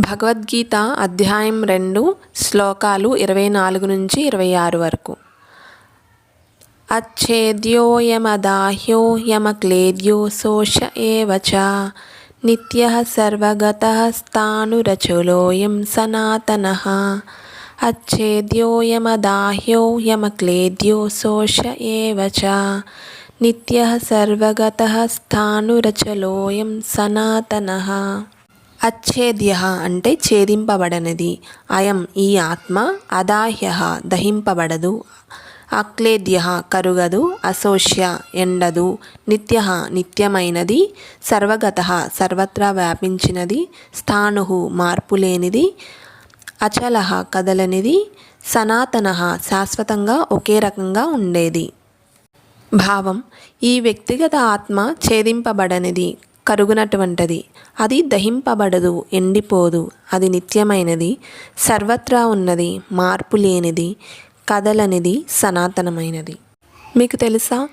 భగవద్గీత అధ్యాయం రెండు శ్లోకాలు ఇరవై నాలుగు నుంచి ఇరవై ఆరు వరకు. అచ్చేద్యోయమదాహ్యోయమక్లేద్యో శోష ఏవచ నిత్య సర్వగతస్థానురచులోయం సనాతన. అచ్చేద్యోయమదాహ్యోయమక్లేద్యో శోష ఏవచ నిత్య సర్వగతస్థానురచలోయం సనాతన. అచ్ఛేద్య అంటే ఛేదింపబడనిది. అయం ఈ ఆత్మ అదాహ్య దహింపబడదు. అక్లేద్య కరుగదు. అశోష్య ఎండదు. నిత్య నిత్యమైనది. సర్వగత సర్వత్రా వ్యాపించినది. స్థాణు మార్పు లేనిది అచల కదలనిది. సనాతన శాశ్వతంగా ఒకే రకంగా ఉండేది. భావం ఈ వ్యక్తిగత ఆత్మ ఛేదింపబడనిది. కరుగునటువంటిది. అది దహింపబడదు ఎండిపోదు. అది నిత్యమైనది సర్వత్రా ఉన్నది మార్పు లేనిది కదలనిది సనాతనమైనది. మీకు తెలుసా?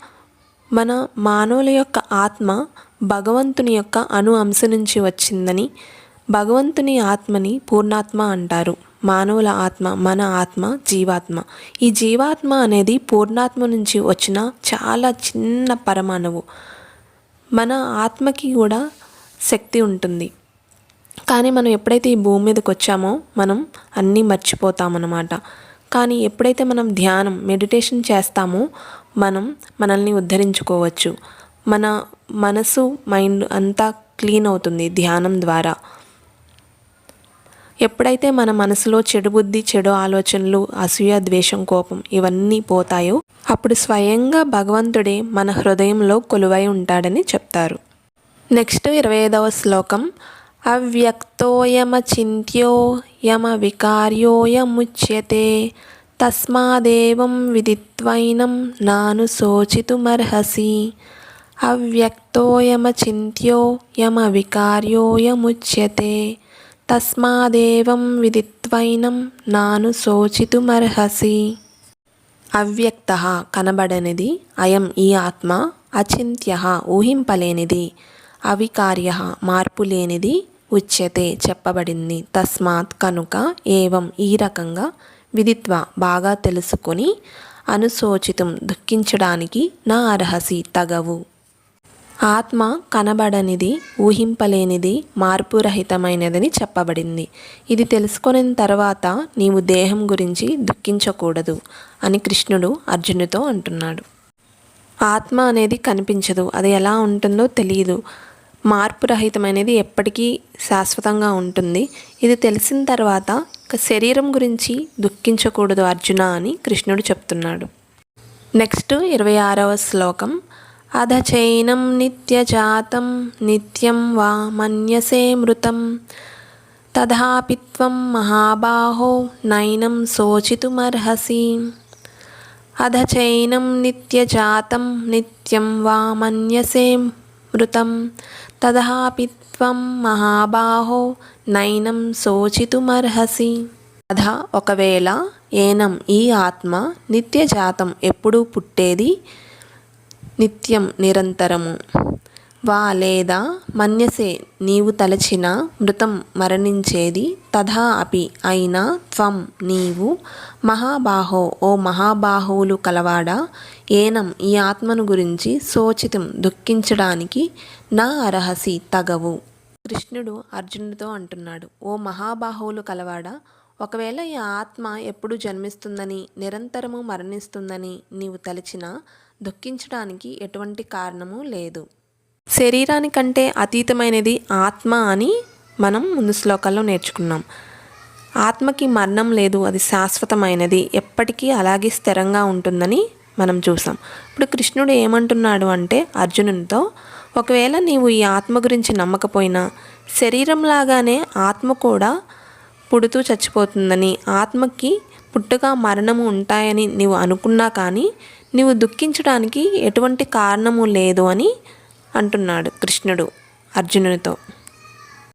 మన మానవుల యొక్క ఆత్మ భగవంతుని యొక్క అణు అంశ నుంచి వచ్చిందని భగవంతుని ఆత్మని పూర్ణాత్మ అంటారు. మానవుల ఆత్మ మన ఆత్మ జీవాత్మ. ఈ జీవాత్మ అనేది పూర్ణాత్మ నుంచి వచ్చిన చాలా చిన్న పరమాణువు. మన ఆత్మకి కూడా శక్తి ఉంటుంది. కానీ మనం ఎప్పుడైతే ఈ భూమి మీదకి వచ్చామో మనం అన్నీ మర్చిపోతామన్నమాట. కానీ ఎప్పుడైతే మనం ధ్యానం మెడిటేషన్ చేస్తామో మనం మనల్ని ఉద్ధరించుకోవచ్చు. మన మనసు మైండ్ అంతా క్లీన్ అవుతుంది ధ్యానం ద్వారా. ఎప్పుడైతే మన మనసులో చెడు బుద్ధి చెడు ఆలోచనలు అసూయ ద్వేషం కోపం ఇవన్నీ పోతాయో అప్పుడు స్వయంగా భగవంతుడే మన హృదయంలో కొలువై ఉంటాడని చెప్తారు. నెక్స్ట్ ఇరవై ఐదవ శ్లోకం. అవ్యక్తోయమచింత్యో యమ వికార్యోయముచ్యతే తస్మాదేవం విదిత్వైనం నాను శోచితుమర్హసి. అవ్యక్తోయమచింత్యో యమ వికార్యోయముచ్యతే తస్మాదేవం విదిత్వైనం నాను శోచితుమర్హసి. అవ్యక్త కనబడనిది అయం ఈ ఆత్మ అచింత్య ఊహింపలేనిది అవికార్య మార్పు లేనిది ఉచ్యతే చెప్పబడింది. తస్మాత్ కనుక ఏవం ఈ రకంగా విదిత్వ బాగా తెలుసుకొని అనుశోచితం దుఃఖించడానికి నా అర్హసి తగవు. ఆత్మ కనబడనిది ఊహింపలేనిది మార్పురహితమైనదని చెప్పబడింది. ఇది తెలుసుకొనిన తర్వాత నీవు దేహం గురించి దుఃఖించకూడదు అని కృష్ణుడు అర్జునుతో అంటున్నాడు. ఆత్మ అనేది కనిపించదు. అది ఎలా ఉంటుందో తెలియదు మార్పురహితమైనది ఎప్పటికీ శాశ్వతంగా ఉంటుంది. ఇది తెలిసిన తర్వాత ఇక శరీరం గురించి దుఃఖించకూడదు అర్జున అని కృష్ణుడు చెప్తున్నాడు. నెక్స్ట్ ఇరవై ఆరవ శ్లోకం. అధచైనం నిత్యజాతం నిత్యం వా మన్యసే మృతం. తథాపి త్వం మహాబాహో నైనం శోచితుమర్హసి. అధచైనం నిత్యజాతం నిత్యం వా మన్యసే మృతం. తథాపి త్వం మహాబాహో నైనం శోచితుమర్హసి. అధ ఒకవేళ ఏనం ఈ ఆత్మ నిత్యజాతం ఎప్పుడూ పుట్టేది నిత్యం నిరంతరము. వా లేదా మన్యసే నీవు తలచిన మృతం మరణించేది తథా అపి అయినా త్వం నీవు మహాబాహో. ఓ మహాబాహువులు కలవాడా? ఏనం ఈ ఆత్మను గురించి శోచితం దుఃఖించడానికి నా అర్హసి తగవు. కృష్ణుడు అర్జునుడితో అంటున్నాడు ఓ మహాబాహువులు కలవాడా? ఒకవేళ ఈ ఆత్మ ఎప్పుడు జన్మిస్తుందని నిరంతరము మరణిస్తుందని నీవు తలచినా దుఃఖించడానికి ఎటువంటి కారణము లేదు. శరీరానికంటే అతీతమైనది ఆత్మ అని మనం ముందు శ్లోకాల్లో నేర్చుకున్నాం. ఆత్మకి మరణం లేదు అది శాశ్వతమైనది. ఎప్పటికీ అలాగే స్థిరంగా ఉంటుందని మనం చూసాం. ఇప్పుడు కృష్ణుడు ఏమంటున్నాడు అంటే అర్జునునితో ఒకవేళ నీవు ఈ ఆత్మ గురించి నమ్మకపోయినా శరీరంలాగానే ఆత్మ కూడా పుడుతూ చచ్చిపోతుందని ఆత్మకి పుట్టుక మరణము ఉంటాయని నీవు అనుకున్నా కానీ నీవు దుఃఖించడానికి ఎటువంటి కారణము లేదు అని అంటున్నాడు కృష్ణుడు అర్జునునితో.